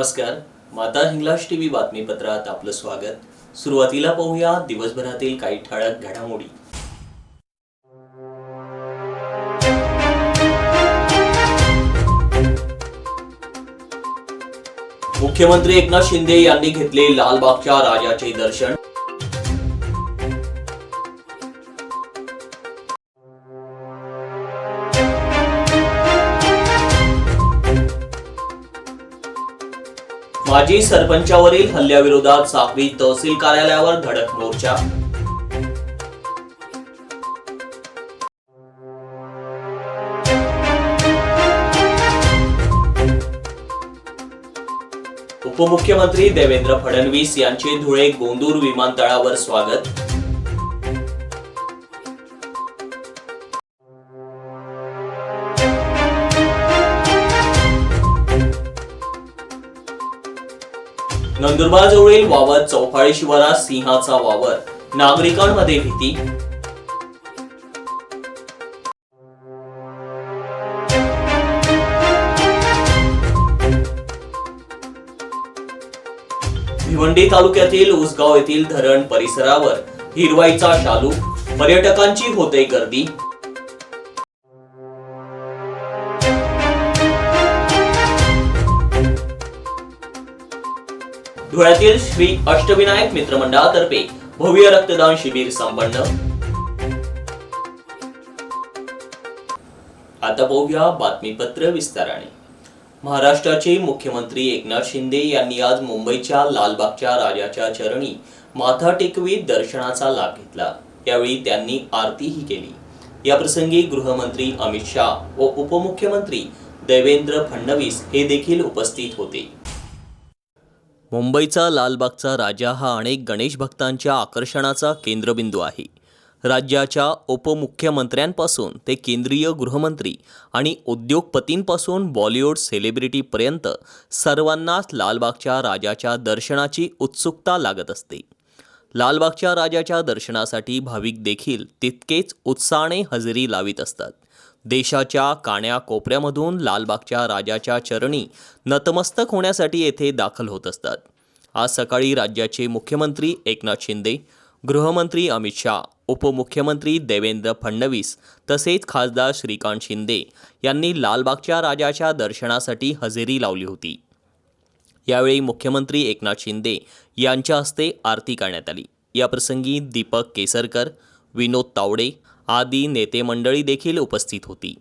नमस्कार. माता हिंगलाज टीव्ही बातमीपत्रात आपलं स्वागत. सुरुवातीला पाहूया दिवसभरातील काही ठळक घडामोडी. मुख्यमंत्री एकनाथ शिंदे यांनी घेतले लालबागच्या राजाचे दर्शन. माजी सरपंचावरील हल्ल्याविरोधात साक्री तहसील कार्यालयावर धडक मोर्चा. उपमुख्यमंत्री देवेंद्र फडणवीस यांचे धुळे गोंदूर विमानतळावर स्वागत. नंदुरबारजवळील वावर चौफाळी शिवारात सिंहाचा वावर. नागरिकांमध्ये भीती. भिवंडी तालुक्यातील उसगाव येथील धरण परिसरावर हिरवाईचा शालू. पर्यटकांची होते गर्दी. धुळ्यातील श्री अष्टविनायक मित्रमंडळातर्फे भव्य रक्तदान शिबिर संपन्न. आता पाहूया बातमीपत्र विस्ताराने. महाराष्ट्राचे मुख्यमंत्री एकनाथ शिंदे यांनी आज मुंबईच्या लालबागच्या राजाच्या चरणी माथा टेकवीत दर्शनाचा लाभ घेतला. यावेळी त्यांनी आरतीही केली. याप्रसंगी गृहमंत्री अमित शाह व उपमुख्यमंत्री देवेंद्र फडणवीस हे देखील उपस्थित होते. मुंबईचा लालबागचा राजा हा अनेक गणेश भक्तांच्या आकर्षणाचा केंद्रबिंदू आहे. राज्याच्या उपमुख्यमंत्र्यांपासून ते केंद्रीय गृहमंत्री आणि उद्योगपतींपासून बॉलिवूड सेलिब्रिटीपर्यंत सर्वांनाच लालबागच्या राजाच्या दर्शनाची उत्सुकता लागत असते. लालबागच्या राजाच्या दर्शनासाठी भाविक देखील तितकेच उत्साहाने हजेरी लावित असतात. देशाच्या काण्याकोपऱ्यामधून लालबागच्या राजाच्या चरणी नतमस्तक होण्यासाठी येथे दाखल होत असतात. आज सकाळी राज्याचे मुख्यमंत्री एकनाथ शिंदे गृहमंत्री अमित शाह उपमुख्यमंत्री देवेंद्र फडणवीस तसेच खासदार श्रीकांत शिंदे यांनी लालबागच्या राजाच्या दर्शनासाठी हजेरी लावली होती. यावेळी मुख्यमंत्री एकनाथ शिंदे यांच्या हस्ते आरती करण्यात आली. या प्रसंगी दीपक केसरकर विनोद तावडे आदी नेते मंडळी देखील उपस्थित होती.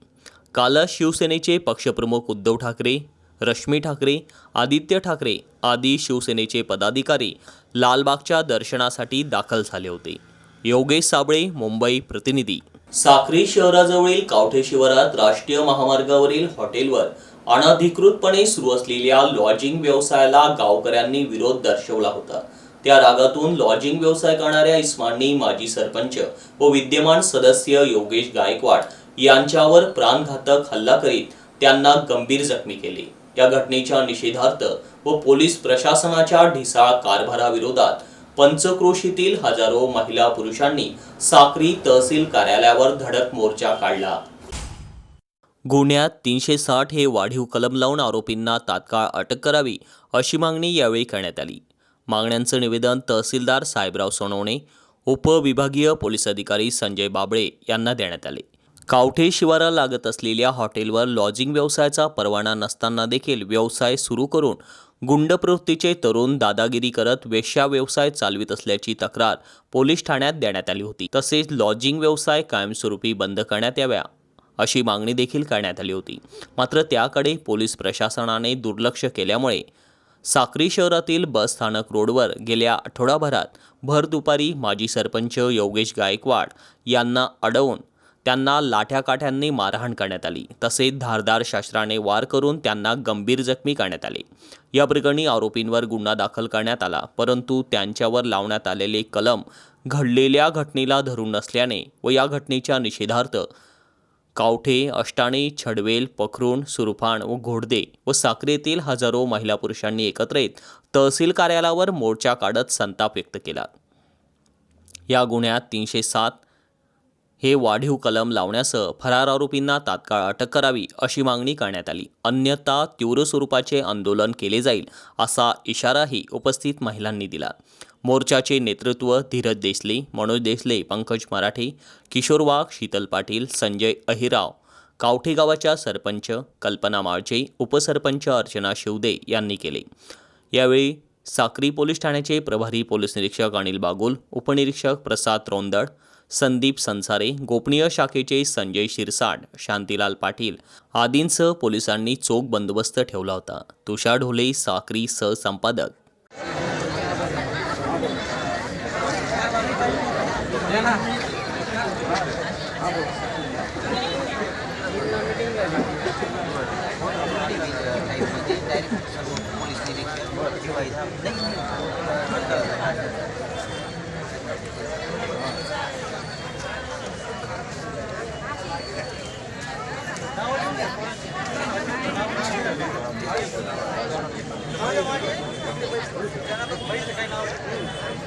कालच शिवसेनेचे पक्षप्रमुख उद्धव ठाकरे रश्मी ठाकरे आदित्य ठाकरे आदी शिवसेनेचे पदाधिकारी लालबागच्या दर्शनासाठी दाखल झाले होते. योगेश साबळे मुंबई प्रतिनिधी. साक्री शहराजवळील कावठे शिवारात राष्ट्रीय महामार्गावरील हॉटेलवर अनधिकृतपणे सुरू असलेल्या लॉजिंग व्यवसायाला गावकऱ्यांनी विरोध दर्शवला होता. त्या रागातून लॉजिंग व्यवसाय करणाऱ्या इस्माननी माजी सरपंच व विद्यमान सदस्य योगेश गायकवाड यांच्यावर प्राणघातक हल्ला करीत त्यांना गंभीर जखमी केले. या घटनेच्या निषेधार्थ व पोलीस प्रशासनाच्या ढिसाळ कारभाराविरोधात पंचक्रोशीतील हजारो महिला पुरुषांनी साक्री तहसील कार्यालयावर धडक मोर्चा काढला. गुन्ह्यात तीनशे साठ हे वाढीव कलम लावून आरोपींना तात्काळ अटक करावी अशी मागणी यावेळी करण्यात आली. मागण्यांचं निवेदन तहसीलदार साहेबराव सोनवणे उपविभागीय पोलीस अधिकारी संजय बाबळे यांना देण्यात आले. कावठे शिवारा लागत असलेल्या हॉटेलवर लॉजिंग व्यवसायाचा परवाना नसताना देखील व्यवसाय सुरू करून गुंड प्रवृत्तीचे तरुण दादागिरी करत वेश्या व्यवसाय चालवित असल्याची तक्रार पोलीस ठाण्यात देण्यात आली होती. तसेच लॉजिंग व्यवसाय कायमस्वरूपी बंद करण्यात याव्या अशी मागणी देखील करण्यात आली होती. मात्र त्याकडे पोलीस प्रशासनाने दुर्लक्ष केल्यामुळे साक्री शहरातील बस स्थानक रोडवर गेल्या आठवडाभरात भर दुपारी माजी सरपंच योगेश गायकवाड यांना अडवून त्यांना लाठ्याकाठ्यांनी मारहाण करण्यात आली. तसेच धारदार शस्त्राने वार करून त्यांना गंभीर जखमी करण्यात आले. या प्रकरणी आरोपींवर गुन्हा दाखल करण्यात आला परंतु त्यांच्यावर लावण्यात आलेले कलम घडलेल्या घटनेला धरून नसल्याने व या घटनेच्या निषेधार्थ कावठे अष्टाणे छडवेल पखरून सुरफाण व घोडदे व साखरेतील हजारो महिला पुरुषांनी एकत्र येत तहसील कार्यालयावर मोर्चा काढत संताप व्यक्त केला. या गुन्ह्यात तीनशे सात हे वाढीव कलम लावण्यासह फरार आरोपींना तात्काळ अटक करावी अशी मागणी करण्यात आली. अन्यथा तीव्र स्वरूपाचे आंदोलन केले जाईल असा इशाराही उपस्थित महिलांनी दिला. मोर्चाचे नेतृत्व धीरज देसले मनोज देसले पंकज मराठे किशोर वाघ शीतल पाटील संजय अहिराव कावठे गावाच्या सरपंच कल्पना माळचे उपसरपंच अर्चना शिवदे यांनी केले. यावेळी साक्री पोलीस ठाण्याचे प्रभारी पोलीस निरीक्षक अनिल बागुल उपनिरीक्षक प्रसाद रोंदळ संदीप संसारे गोपनीय शाखेचे संजय शिरसाट शांतीलाल पाटील आदींसह पोलिसांनी चोख बंदोबस्त ठेवला होता. तुषार ढोले साक्री सहसंपादक.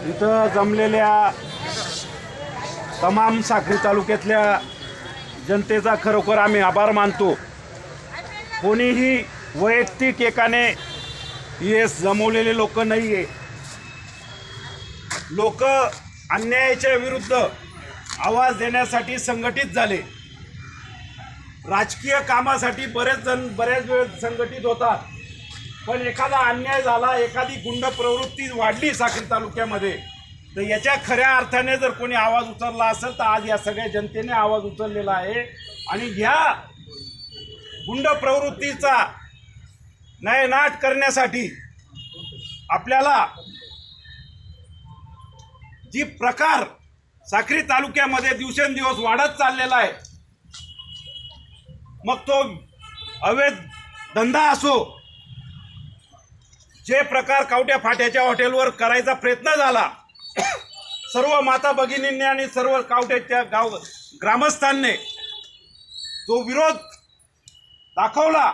इथं जमलेल्या तमाम साखरी तालुक्यातल्या जनतेचा खरोखर आम्ही आभार मानतो. कोणीही वैयक्तिक एकाने हे जमवलेले लोक नाही आहे लोक अन्यायाच्या विरुद्ध आवाज देण्यासाठी संघटित झाले. राजकीय कामासाठी बरेच जण बऱ्याच वेळ संघटित होतात. पण एखादा अन्याय झाला एखादी गुंड प्रवृत्ती वाढली साखरी तालुक्यामध्ये तर याच्या खऱ्या अर्थाने जर कोणी आवाज उचलला असेल तर आज या सगळ्या जनतेने आवाज उचललेला आहे. आणि ह्या गुंड प्रवृत्तीचा नयनाट करण्यासाठी आपल्याला जी प्रकार साखरी तालुक्यामध्ये दिवसेंदिवस वाढत चाललेला आहे मग तो अवैध धंदा असो जे प्रकार कावट्या फाट्याच्या हॉटेलवर करायचा प्रयत्न झाला सर्व माता भगिनींनी आणि सर्व कावट्याच्या गाव ग्रामस्थांनी जो विरोध दाखवला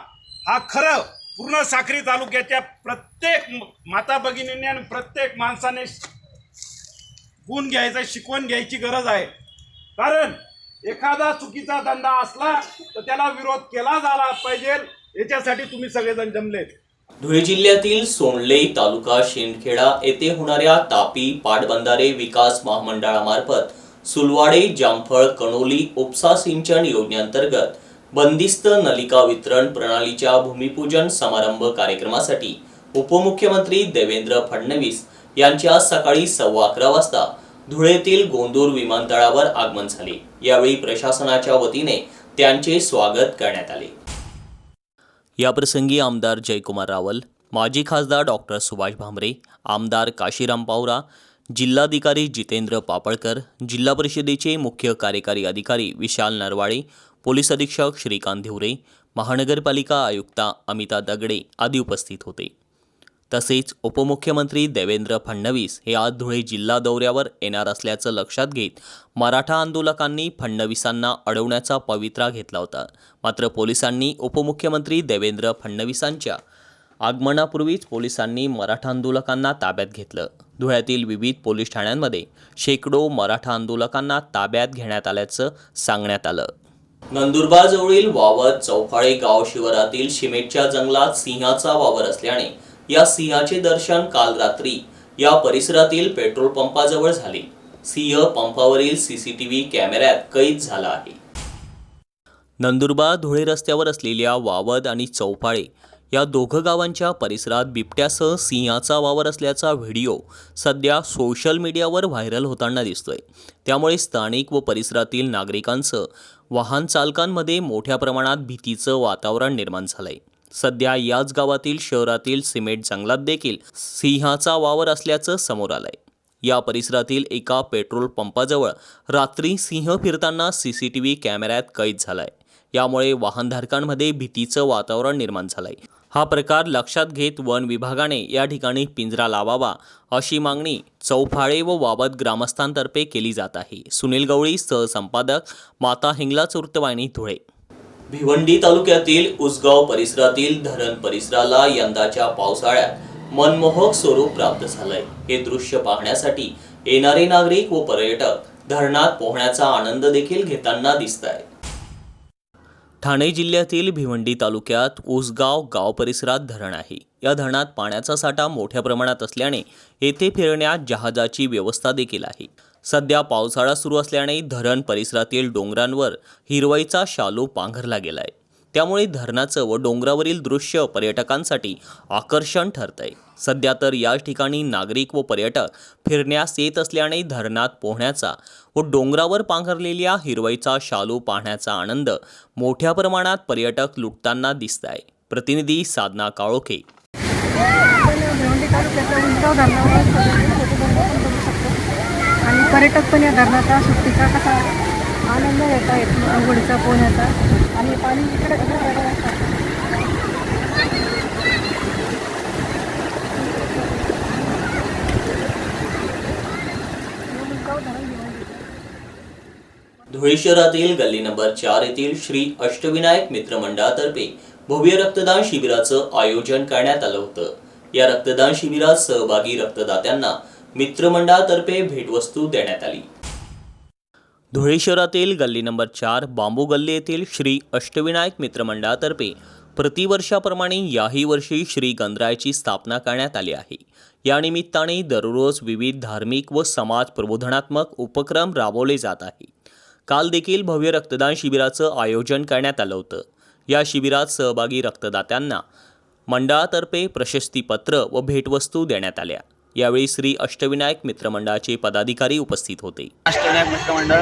हा खरं पूर्ण साक्री तालुक्याच्या प्रत्येक माता भगिनीने आणि प्रत्येक माणसाने गुण घ्यायचा शिकवण घ्यायची गरज आहे. कारण एखादा चुकीचा धंदा असला तर त्याला विरोध केला झाला पाहिजे. याच्यासाठी तुम्ही सगळेजण जमलेत. धुळे जिल्ह्यातील सोनले तालुका शिंदखेडा येथे होणाऱ्या तापी पाटबंधारे विकास महामंडळामार्फत सुलवाडे जामफळ कणोली उपसा सिंचन योजनेअंतर्गत बंदिस्त नलिका वितरण प्रणालीच्या भूमिपूजन समारंभ कार्यक्रमासाठी उपमुख्यमंत्री देवेंद्र फडणवीस यांच्या आज सकाळी सव्वा अकरा वाजता धुळेतील गोंदूर विमानतळावर आगमन झाले. यावेळी प्रशासनाच्या वतीने त्यांचे स्वागत करण्यात आले. याप्रसंगी आमदार जयकुमार रावल माजी खासदार डॉक्टर सुभाष भामरे आमदार काशीराम पावरा जिल्हाधिकारी जितेंद्र पापळकर जिल्हा परिषदेचे मुख्य कार्यकारी अधिकारी विशाल नरवाळे पोलीस अधीक्षक श्रीकांत धिवरे महानगरपालिका आयुक्ता अमिता दगडे आदी उपस्थित होते. तसेच उपमुख्यमंत्री देवेंद्र फडणवीस हे आज धुळे जिल्हा दौऱ्यावर येणार असल्याचं लक्षात घेत मराठा आंदोलकांनी फडणवीसांना अडवण्याचा पवित्रा घेतला होता. मात्र पोलिसांनी उपमुख्यमंत्री देवेंद्र फडणवीसांच्या आगमनापूर्वीच पोलिसांनी मराठा आंदोलकांना ताब्यात घेतलं. धुळ्यातील विविध पोलीस ठाण्यांमध्ये शेकडो मराठा आंदोलकांना ताब्यात घेण्यात आल्याचं सांगण्यात आलं. नंदुरबारजवळील वावद चौफाळे गाव शिवारातील शिमेटच्या जंगलात सिंहाचा वावर असल्याने या सिंहाचे दर्शन काल रात्री या परिसरातील पेट्रोल पंपाजवळ झाले. सिंह पंपावरील सीसीटीव्ही कॅमेऱ्यात कैद झाला आहे. नंदुरबार धुळे रस्त्यावर असलेल्या वावद आणि चौफाळे या दोघं गावांच्या परिसरात बिबट्यासह सिंहाचा वावर असल्याचा व्हिडिओ सध्या सोशल मीडियावर व्हायरल होताना दिसतोय. त्यामुळे स्थानिक व परिसरातील नागरिकांचं वाहन चालकांमध्ये मोठ्या प्रमाणात भीतीचं वातावरण निर्माण झालंय. सध्या याच गावातील शहरातील सिमेंट जंगलात देखील सिंहाचा वावर असल्याचं समोर आलंय. या परिसरातील एका पेट्रोल पंपाजवळ रात्री सिंह फिरताना सी सी टी व्ही कॅमेऱ्यात कैद झालाय. यामुळे वाहनधारकांमध्ये भीतीचं वातावरण निर्माण झालंय. हा प्रकार लक्षात घेत वन विभागाने या ठिकाणी पिंजरा लावावा अशी मागणी चौफाळे व वावद ग्रामस्थांतर्फे केली जात आहे. सुनील गवळी सहसंपादक माता हिंगलाच वृत्तवाहिनी धुळे. भिवंडी तालुक्यातील उसगाव परिसरातील धरण परिसराला यंदाच्या पावसाळ्यात मनमोहक स्वरूप प्राप्त झालंय. हे दृश्य पाहण्यासाठी येणारे नागरिक व पर्यटक धरणात पोहण्याचा आनंद देखील घेताना दिसत आहे ठाणे जिल्ह्यातील भिवंडी तालुक्यात उसगाव गाव परिसरात धरण आहे. या धरणात पाण्याचा साठा मोठ्या प्रमाणात असल्याने येथे फिरण्यात जहाजाची व्यवस्था देखील आहे. सध्या पावसाळा सुरू असल्याने धरण परिसरातील डोंगरांवर हिरवाईचा शालू पांघरला गेलाय. त्यामुळे धरणाचं व डोंगरावरील दृश्य पर्यटकांसाठी आकर्षण ठरतंय. सध्या तर या ठिकाणी नागरिक व पर्यटक फिरण्यास येत असल्याने धरणात पोहण्याचा व डोंगरावर पांघरलेल्या हिरवाईचा शालू पाहण्याचा आनंद मोठ्या प्रमाणात पर्यटक लुटताना दिसत आहे प्रतिनिधी साधना काळोखे. आणि पर्यटक पण या धरणाचा सुट्टीचा कसा आनंद घेत आहेत अंघोळीचा पोहण्याचा आणि पाणी इकडे धुळे शहरातील गल्ली नंबर चार येथील श्री अष्टविनायक मित्र मंडळातर्फे भव्य रक्तदान शिबिराचं आयोजन करण्यात आलं होतं. या रक्तदान शिबिरात सहभागी रक्तदात्यांना मित्रमंडळातर्फे भेटवस्तू देण्यात आली. धुळे शहरातील गल्ली नंबर चार बांबू गल्ली येथील श्री अष्टविनायक मित्रमंडळातर्फे प्रतिवर्षाप्रमाणे याही वर्षी श्री गंधरायाची स्थापना करण्यात आली आहे. या निमित्ताने दररोज विविध धार्मिक व समाज प्रबोधनात्मक उपक्रम राबवले जात आहे. काल देखील भव्य रक्तदान शिबिराचं आयोजन करण्यात आलं होतं. या शिबिरात सहभागी रक्तदात्यांना मंडळातर्फे प्रशस्तीपत्र व भेटवस्तू देण्यात आल्या. यावेळी श्री अष्टविनायक मित्रमंडळाचे पदाधिकारी उपस्थित होते. राष्ट्रविनायक मित्रमंडळ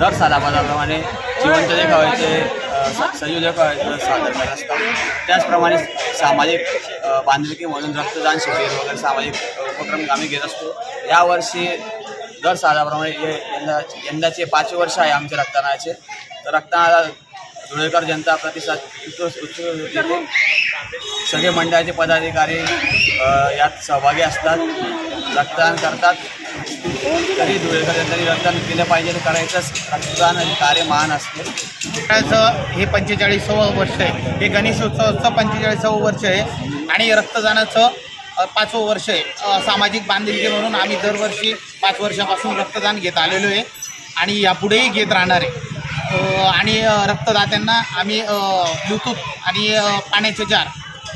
दर सालाबादाप्रमाणे जिवंत देखावायचे अ, सजीव देखाव्याचे सादर करत असतात. त्याचप्रमाणे सामाजिक बांधिलकी म्हणून रक्तदान शिबिर वगैरे सामाजिक उपक्रम आम्ही घेत असतो. यावर्षी दर सालाप्रमाणे यंदा यंदाचे पाचवे वर्ष आहे आमचे रक्तदानाचे. तर रक्तदानाला धुळेकर जनता प्रतिसाद उत्कृष्ट देते सगळे मंडळाचे पदाधिकारी यात सहभागी असतात रक्तदान करतात. तरी धुळेकर जनतेने रक्तदान केलं पाहिजे तर करायचंच. रक्तदान कार्य महान असते. मंडळाचं हे पंचेचाळीसावं वर्ष आहे. हे गणेशोत्सवाचं पंचेचाळीसावं वर्ष आहे. आणि रक्तदानाचं पाचवं वर्ष आहे. सामाजिक बांधिलकी म्हणून आम्ही दरवर्षी पाच वर्षापासून रक्तदान घेत आलेलो आहे. आणि यापुढेही घेत राहणार आहे. आणि रक्तदात्यांना आम्ही ब्लूटूथ आणि पाण्याचे जार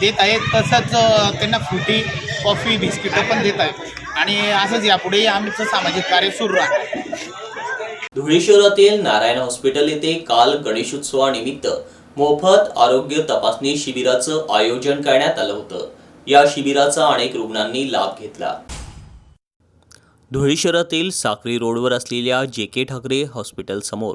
देत आहेत. तसंच त्यांना फ्रुटी कॉफी बिस्किटं पण देत आहेत. आणि असंच यापुढेही आमचं सामाजिक कार्य सुरू राहणार. धुळे शहरातील नारायण हॉस्पिटल येथे काल गणेशोत्सवानिमित्त मोफत आरोग्य तपासणी शिबिराचं आयोजन करण्यात आलं होतं. या शिबिराचा अनेक रुग्णांनी लाभ घेतला. धुळे शहरातील साक्री रोडवर असलेल्या जे के ठाकरे हॉस्पिटल समोर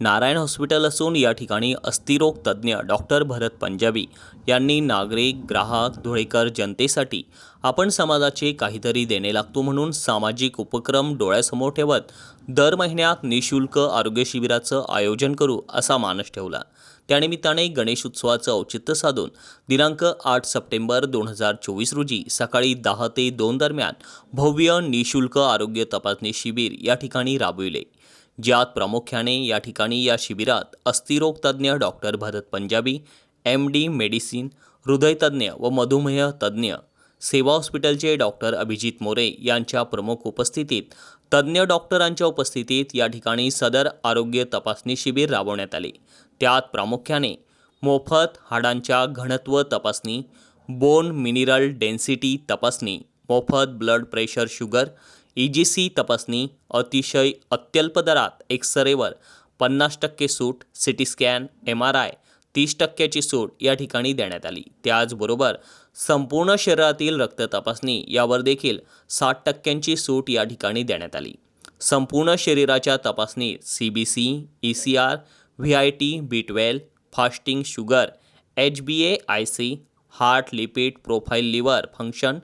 नारायण हॉस्पिटल असून या ठिकाणी अस्थिरोग तज्ज्ञ डॉक्टर भरत पंजाबी यांनी नागरिक ग्राहक धुळेकर जनतेसाठी आपण समाजाचे काहीतरी देणे लागतो म्हणून सामाजिक उपक्रम डोळ्यासमोर ठेवत दर महिन्यात निशुल्क आरोग्य शिबिराचं आयोजन करू असा मानस ठेवला. त्यानिमित्ताने गणेश उत्सवाचं औचित्य साधून दिनांक आठ सप्टेंबर दोन हजार चोवीस रोजी सकाळी दहा ते दोन दरम्यान भव्य निशुल्क आरोग्य तपासणी शिबिर या ठिकाणी राबविले. ज्यात प्रामुख्याने या ठिकाणी या शिबिरात अस्थिरोगतज्ञ doctor Bharat Punjabi M D medicine हृदयतज्ञ व मधुमेह तज्ज्ञ सेवा हॉस्पिटलचे डॉक्टर अभिजित मोरे यांच्या प्रमुख उपस्थितीत तज्ज्ञ डॉक्टरांच्या उपस्थितीत या ठिकाणी सदर आरोग्य तपासणी शिबिर राबवण्यात आले. त्यात प्रामुख्याने मोफत हाडांच्या घनत्व तपासणी बोन मिनरल डेन्सिटी तपासणी मोफत blood pressure sugar E G C तपासणी अतिशय अत्यल्प दरात एक्सरेवर पन्नास टक्के सूट C T scan M R I तीस टक्क्याची सूट या ठिकाणी देण्यात आली. त्याचबरोबर संपूर्ण शरीरातील रक्त तपासणी यावर देखील साठ टक्क्यांची सूट या ठिकाणी देण्यात आली. संपूर्ण शरीराच्या तपासणीत C B C E C R V I T B twelve fasting sugar H B A I C heart lipid profile liver function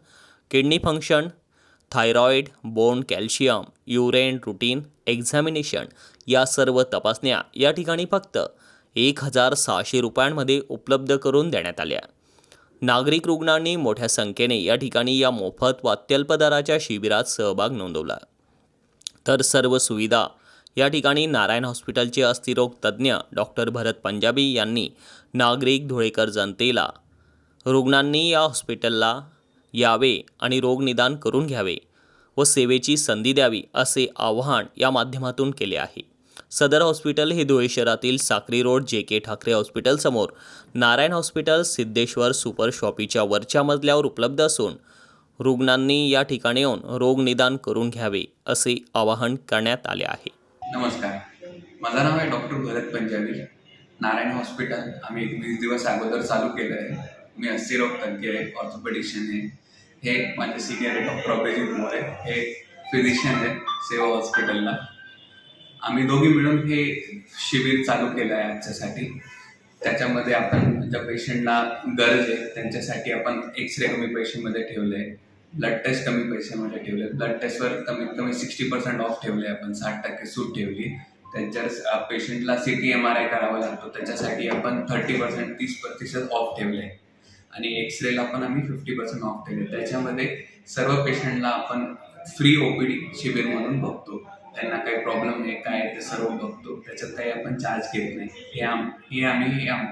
kidney function thyroid bone calcium urine routine examination या सर्व तपासण्या या ठिकाणी फक्त एक हजार सहाशे रुपयांमध्ये उपलब्ध करून देण्यात आल्या. नागरिक रुग्णांनी मोठ्या संख्येने या ठिकाणी या मोफत व अत्यल्प दराच्या शिबिरात सहभाग नोंदवला. तर सर्व सुविधा या ठिकाणी नारायण हॉस्पिटलचे अस्थिरोग तज्ज्ञ डॉक्टर भरत पंजाबी यांनी नागरिक धुळेकर जनतेला रुग्णांनी या हॉस्पिटलला यावे आणि रोगनिदान करून घ्यावे व सेवेची संधी द्यावी असे आवाहन या माध्यमातून केले आहे. सदर हॉस्पिटल हे धुळे शहरातील Sakri road J K Thackeray हॉस्पिटलसमोर Narayan hospital Siddheshwar super शॉपीच्या वरच्या मजल्यावर उपलब्ध असून रुग्णांनी या ठिकाणी येऊन रोगनिदान करून घ्यावे असे आवाहन करण्यात आले आहे. नमस्कार. माझं नाव आहे डॉक्टर भरत पंजाबी. नारायण हॉस्पिटल. आम्ही एक वीस दिवस अगोदर चालू केलं आहे. मी अस्थिरोग तज्ञ आहे ऑर्थोपेडिशियन आहे. हे माझे सिनियर आहे डॉक्टर अभिजित मोरे हे फिजिशियन आहेत सेवा हॉस्पिटलला आम्ही दोघी मिळून हे शिबिर चालू केलं आहे आजच्यासाठी. त्याच्यामध्ये आपण ज्या पेशंटला गरज आहे त्यांच्यासाठी आपण एक्स रे कमी पैशामध्ये ठेवले ब्लड टेस्ट कमी पैशामध्ये ठेवले ब्लड टेस्टवर कमीत कमी सिक्स्टी पर्सेंट ऑफ ठेवले आपण साठ टक्के सूट ठेवली. त्यांच्या पेशंटला C T M R I करावा लागतो. त्याच्यासाठी आपण थर्टी पर्सेंट तीस प्रतिशत ऑफ ठेवले आणि एक्सरेला पण आम्ही फिफ्टी पर्सेंट ऑफ केले. त्याच्यामध्ये सर्व पेशंटला आपण फ्री ओ डी शिबिर म्हणून बघतो. त्यांना काही प्रॉब्लेम आहे काय आहे ते सर्व बघतो. त्याच्यात काही आपण चार्ज घेत नाही. हे आम हे आम्ही हे आम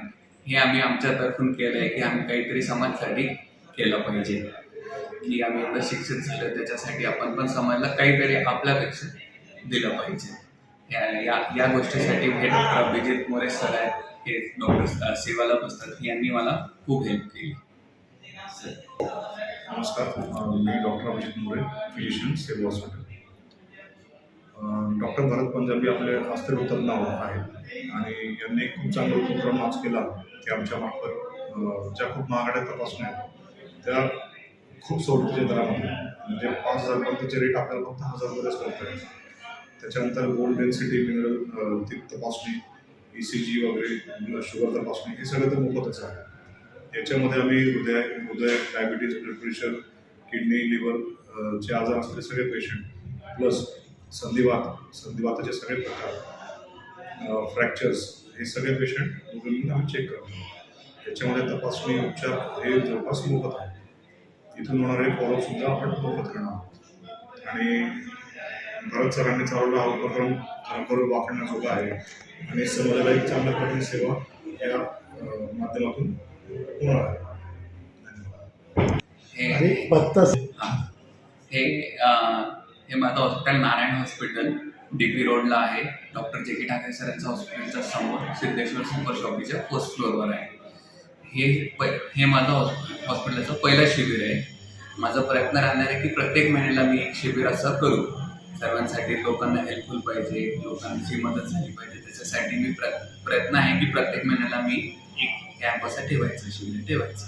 हे आम्ही आमच्यातर्फून केलं आहे की आम्ही काहीतरी समाजासाठी केलं पाहिजे. की आम्ही एवढं शिक्षित झालो त्याच्यासाठी आपण पण समाजाला काहीतरी आपल्यापेक्षा दिलं पाहिजे. या या या गोष्टीसाठी हे डॉक्टर अभिजित मोरे सर आहेत. हे डॉक्टर सेवाला बसतात. यांनी मला खूप हेल्प केली. नमस्कार. मी doctor Abhijit More physician Seva hospital doctor Bharat Punjabi आपले हस्तरोग नाव आहे आणि यांनी एक खूप चांगला उपक्रम आज केला की आमच्या मार्फत ज्या खूप महागड्या तपासण्या आहेत त्या खूप सवलतीच्या दरामध्ये म्हणजे पाच हजारपर्यंतचे रेट आपल्याला फक्त हजारमध्येच करता येईल त्याच्यानंतर गोल्ड डेन्सिटी मिनरल ती तपासणी ई सी जी वगैरे शुगर तपासणी हे सगळं तर मोफतच आहे. याच्यामध्ये आम्ही हृदय हृदय diabetes blood pressure kidney liver चे आजार असलेले सगळे पेशंट प्लस संधिवात संधिवाताचे सगळे प्रकार फ्रॅक्चर्स हे सगळे पेशंट गुगलने आम्ही चेक करतो. याच्यामध्ये तपासणी उपचार हे जवळपास मोफत आहे. इथून होणारे फॉलोअपसुद्धा आपण मोफत करणार आहोत. आणि भरत सरांनी चालवला हा उपक्रम खरोखर वापरण्याजोगा आहे. आणि समाजाला एक चांगल्या प्रकारे सेवा या माध्यमातून होणार आहे. धन्यवाद हे पत्ता हा. हे हे माझं hospital Narayan hospital D P रोडला आहे. डॉक्टर जे के ठाकरे सर यांचं हॉस्पिटलच्या समोर सिद्धेश्वर सुपर शॉपीच्या फर्स्ट फ्लोअरवर आहे. हे प हे माझं हॉस हॉस्पिटलचं पहिलं शिबिर आहे. माझा प्रयत्न राहणार आहे की प्रत्येक महिन्याला मी एक शिबिर असं करू. सर्वांसाठी लोकांना हेल्पफुल पाहिजे लोकांची मदत झाली पाहिजे. त्याच्यासाठी मी प्र प्रयत्न आहे की प्रत्येक महिन्याला मी एक कॅम्प असं ठेवायचं शिबिर ठेवायचं.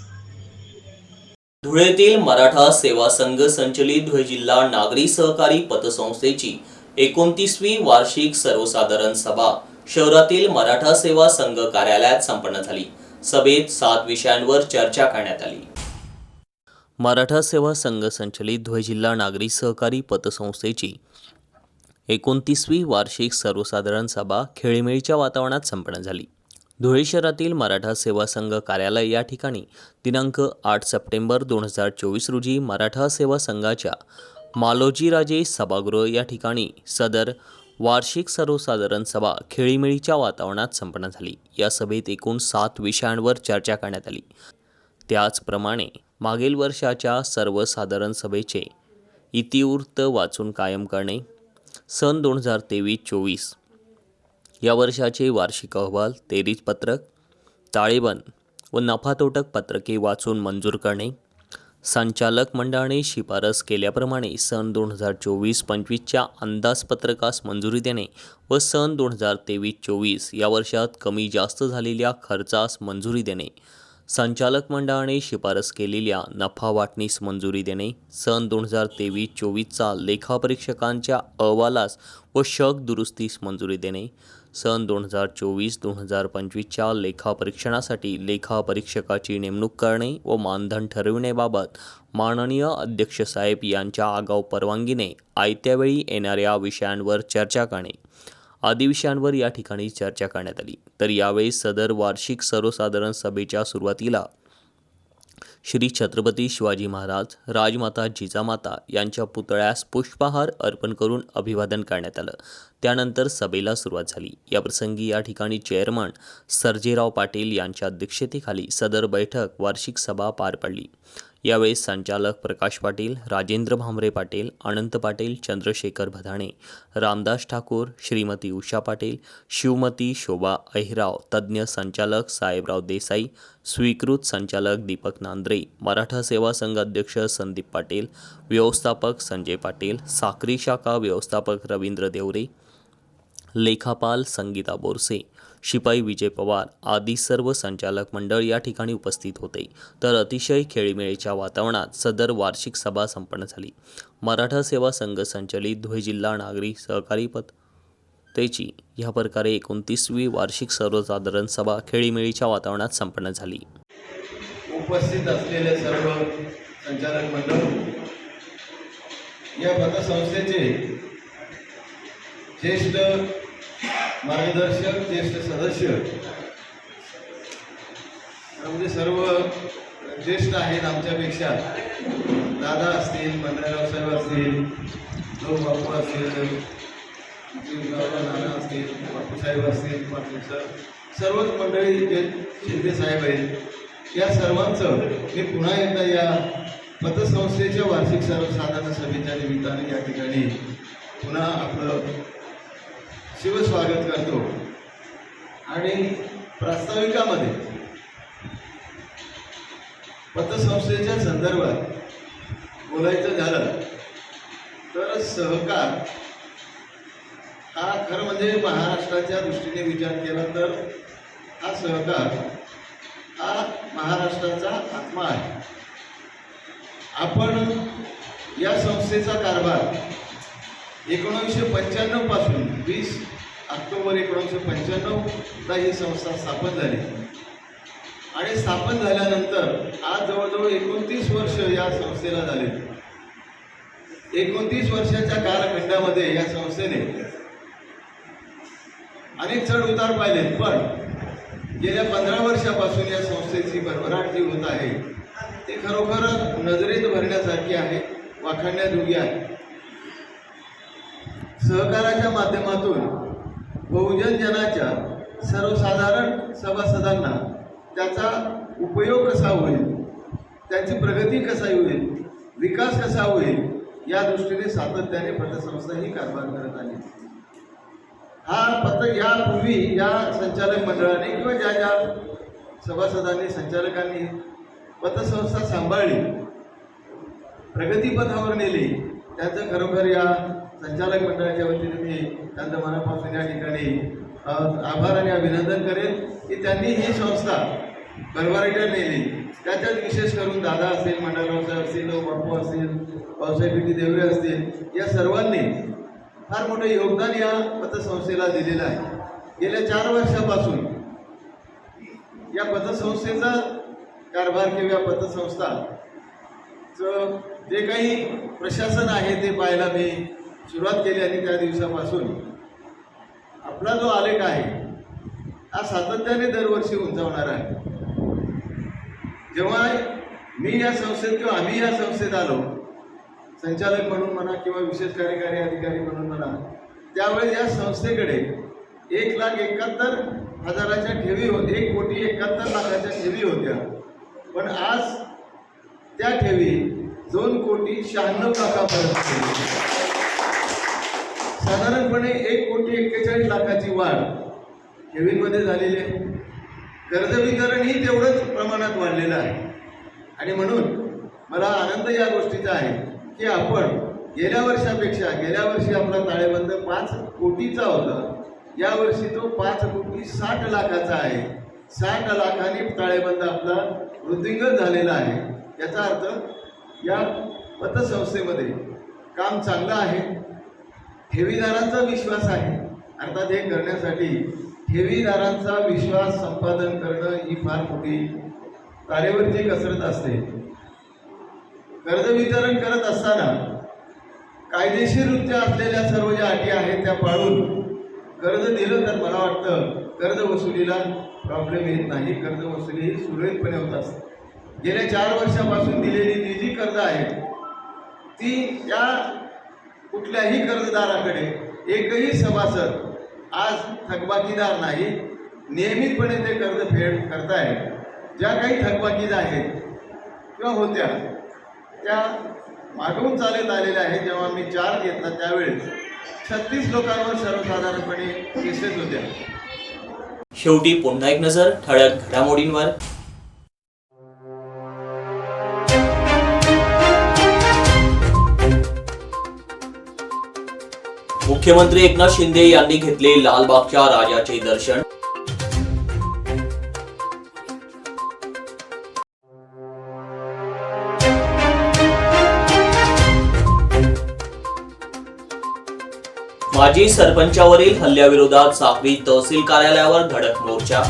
धुळेतील मराठा सेवा संघ संचलित धुळे जिल्हा नागरी सहकारी पतसंस्थेची एकोणतीसवी वार्षिक सर्वसाधारण सभा शहरातील मराठा सेवा संघ कार्यालयात संपन्न झाली. सभेत सात विषयांवर चर्चा करण्यात आली. मराठा सेवा संघ संचलित धुळे जिल्हा नागरी सहकारी पतसंस्थेची एकोणतीसवी वार्षिक सर्वसाधारण सभा खेळीमेळीच्या वातावरणात संपन्न झाली. धुळे शहरातील मराठा सेवा संघ कार्यालय या ठिकाणी दिनांक आठ सप्टेंबर दोन हजार चोवीस रोजी मराठा सेवा संघाच्या मालोजीराजे सभागृह या ठिकाणी सदर वार्षिक सर्वसाधारण सभा खेळीमेळीच्या वातावरणात संपन्न झाली. या सभेत एकूण सात विषयांवर चर्चा करण्यात आली. त्याचप्रमाणे मागील वर्षाच्या सर्वसाधारण सभेचे इतिवृत्त वाचून कायम करणे. सन दोन हजार तेवीस चोवीस या वर्षाचे वार्षिक अहवाल तेरीज पत्रक ताळेबंद व नफातोटक पत्रके वाचून मंजूर करणे. संचालक मंडळाने शिफारस केल्याप्रमाणे सन दोन हजार चोवीस पंचवीसच्या अंदाजपत्रकास मंजुरी देणे व सन दोन हजार तेवीस चोवीस या वर्षात कमी जास्त झालेल्या खर्चास मंजुरी देणे. संचालक मंडळाने शिफारस केलेल्या नफा वाटणीस मंजुरी देणे सन दोन हजार तेवीस चोवीसचा लेखापरीक्षकांच्या अहवालास व शक दुरुस्तीस मंजुरी देणे सन दोन हजार चोवीस दोन हजार पंचवीसच्या लेखापरीक्षणासाठी लेखापरीक्षकाची नेमणूक करणे व मानधन ठरविण्याबाबत माननीय अध्यक्ष साहेब यांच्या आगाऊ परवानगीने आयत्यावेळी येणाऱ्या विषयांवर चर्चा करणे. आदी विषयांवर या ठिकाणी चर्चा करण्यात आली. तर यावेळी सदर वार्षिक सर्वसाधारण सभेच्या सुरुवातीला श्री छत्रपती शिवाजी महाराज राजमाता जिजामाता यांच्या पुतळ्यास पुष्पहार अर्पण करून अभिवादन करण्यात आलं. त्यानंतर सभेला सुरुवात झाली. याप्रसंगी या ठिकाणी चेअरमन सर्जेराव पाटील यांच्या अध्यक्षतेखाली सदर बैठक वार्षिक सभा पार पडली. यावेळी संचालक प्रकाश पाटील राजेंद्र भांबरे पाटील अनंत पाटील चंद्रशेखर भदाणे रामदास ठाकूर श्रीमती उषा पाटील शिवमती शोभा अहिराव तज्ज्ञ संचालक साहेबराव देसाई स्वीकृत संचालक दीपक नांद्रे मराठा सेवा संघ अध्यक्ष संदीप पाटील व्यवस्थापक संजय पाटील साक्री शाखा व्यवस्थापक रवींद्र देवरे लेखापाल संगीता बोरसे शिपाई विजय पवार आदी सर्व संचालक मंडळ या ठिकाणी उपस्थित होते. तर अतिशय खेळीमेळीच्या वातावरणात सदर वार्षिक सभा संपन्न झाली. मराठा सेवा संघ संचलित धुळे जिल्हा नागरी सहकारी पतेची ह्या प्रकारे एकोणतीसवी वार्षिक सर्वसाधारण सभा खेळीमेळीच्या वातावरणात संपन्न झाली. उपस्थित असलेले सर्व संचालक मंडळ या पतसंस्थेचे ज्येष्ठ मार्गदर्शक ज्येष्ठ सदस्य. म्हणजे सर्व ज्येष्ठ आहेत आमच्यापेक्षा. दादा असतील मंडळराव साहेब असतील दोन बापू असतील नाना असतील बापूसाहेब असतील पाटील सर. सर्वच मंडळी जे शिंदे साहेब आहेत या सर्वांचं मी पुन्हा एकदा या पतसंस्थेच्या वार्षिक सर्वसाधारण सभेच्या निमित्ताने या ठिकाणी पुन्हा आपलं शिवस्वागत करतो. आणि प्रास्ताविकामध्ये पतसंस्थेच्या संदर्भात बोलायचं झालं तर सहकार हा खरं म्हणजे महाराष्ट्राच्या दृष्टीने विचार केला तर हा सहकार हा महाराष्ट्राचा आत्मा आहे. आपण या संस्थेचा कारभार एकोणीसशे पंच्याण्णवपासून वीस ऑक्टोबर एकोणीसशे पंच्याण्णवला ही संस्था स्थापन झाली. आणि स्थापन झाल्यानंतर आज जवळजवळ एकोणतीस वर्ष या संस्थेला झाले. एकोणतीस वर्षाच्या कालखंडामध्ये या संस्थेने अनेक चढ उतार पाहिलेत पण गेल्या पंधरा वर्षापासून या संस्थेची भरभराट जी होत आहे ती खरोखर नजरेत भरण्यासारखी आहे वाखाणण्याजोगी आहे. सहकाराच्या माध्यमातून बहुजन जनाच्या सर्वसाधारण सभासदांना त्याचा उपयोग कसा होईल? त्याची प्रगती कसा होईल? विकास कसा होईल? या दृष्टीने सातत्याने पतसंस्था ही कारभार करत आली हा पत्र यापूर्वी या संचालक मंडळाने किंवा ज्या ज्या सभासदांनी संचालकांनी पतसंस्था सांभाळली प्रगतीपथावर नेली त्याचं खरोखर या संचालक मंडळाच्या वतीने मी त्यांचं मनापासून या ठिकाणी आभार आणि अभिनंदन करेन की त्यांनी ही संस्था भरभराटीवर नेली. त्याच्यात विशेष करून दादा असतील मंडळराव असतील बापू असतील पावसाहेब पिटी देवरे असतील या सर्वांनी फार मोठं योगदान या पतसंस्थेला दिलेलं आहे. गेल्या चार वर्षापासून या पतसंस्थेचा कारभार किंवा या पतसंस्थाचं जे काही प्रशासन आहे ते पाहायला मी सुरुवात केली आणि त्या दिवसापासून आपला जो आलेख आहे हा सातत्याने दरवर्षी उंचावणार आहे. जेव्हा मी या संस्थेत किंवा आम्ही या संस्थेत आलो संचालक म्हणून म्हणा किंवा विशेष कार्यकारी अधिकारी म्हणून म्हणा त्यावेळेस या संस्थेकडे एक लाख एकाहत्तर हजाराच्या ठेवी हो एक कोटी एकाहत्तर लाखाच्या ठेवी होत्या. पण आज त्या ठेवी दोन कोटी शहाण्णव लाखापर्यंत साधारणपणे एक कोटी एक्केचाळीस लाखाची वाढ ठेवींमध्ये झालेली आहे. कर्ज वितरणही तेवढंच प्रमाणात वाढलेलं आहे. आणि म्हणून मला आनंद या गोष्टीचा आहे की आपण गेल्या वर्षापेक्षा गेल्या वर्षी आपला ताळेबंद पाच कोटीचा होता. यावर्षी तो पाच कोटी साठ लाखाचा आहे. साठ लाखाने ताळेबंद आपला वृद्धिंगत झालेला आहे. याचा अर्थ या पतसंस्थेमध्ये काम चांगलं आहे. ठेवीदारांचा विश्वास आहे. अर्थात हे करण्यासाठी ठेवीदारांचा विश्वास संपादन करणं ही फार मोठी तारेवरची कसरत असते. कर्ज वितरण करत असताना कायदेशीररित्या असलेल्या सर्व ज्या अटी आहेत त्या पाळून कर्ज दिलं तर मला वाटतं कर्ज वसुलीला प्रॉब्लेम येत नाही. कर्ज वसुली ही सुरळीतपणे होत असते. गेल्या चार वर्षापासून दिलेली जी जी कर्ज आहेत ती त्या कुठल्याही कर्जदाराकडे एकही सभासद आज थकबाकीदार नाही नियमितपणे ते कर्ज फेड करतायत ज्या काही थकबाकीद आहेत किंवा होत्या त्या मागवून चालत आलेल्या आहेत. जेव्हा मी चार्ज घेतला त्यावेळेस छत्तीस लोकांवर सर्वसाधारणपणे केसेस होत्या. शेवटी पुन्हा एक नजर ठळक घडामोडींवर. मुख्यमंत्री एकनाथ शिंदे यांनी घेतले लालबागच्या राजाचे दर्शन. माजी सरपंचावरील हल्ल्याविरोधात साखरी तहसील कार्यालयावर धडक मोर्चा.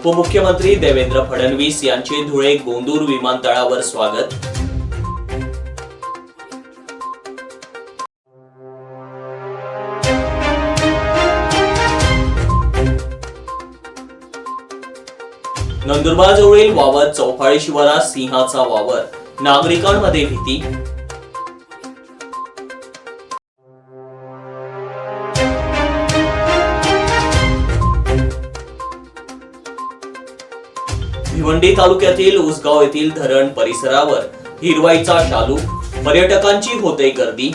उपमुख्यमंत्री देवेंद्र फडणवीस यांचे धुळे गोंदूर विमानतळावर स्वागत. नंदुरबार जवळील वावर चौफाळी शिवारात सिंहाचा वावर. नागरिकांमध्ये भीती भिवंडी तालुक्यातील उसगाव येथील धरण परिसरावर हिरवाईचा शालू पर्यटकांची होते गर्दी.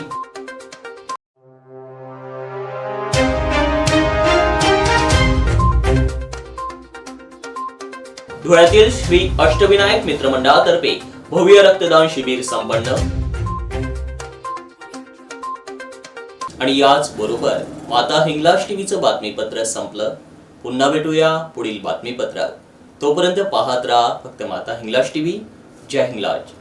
धुळ्यातील श्री अष्टविनायक मित्रमंडळातर्फे भव्य रक्तदान शिबिर संपन्न. आणि याच बरोबर माता हिंगलाज टीव्हीचं बातमीपत्र संपलं. पुन्हा भेटूया पुढील बातमीपत्रात. तोपर्यंत पाहत राहा फक्त माता हिंगलाज टीव्ही. जय हिंगलाज.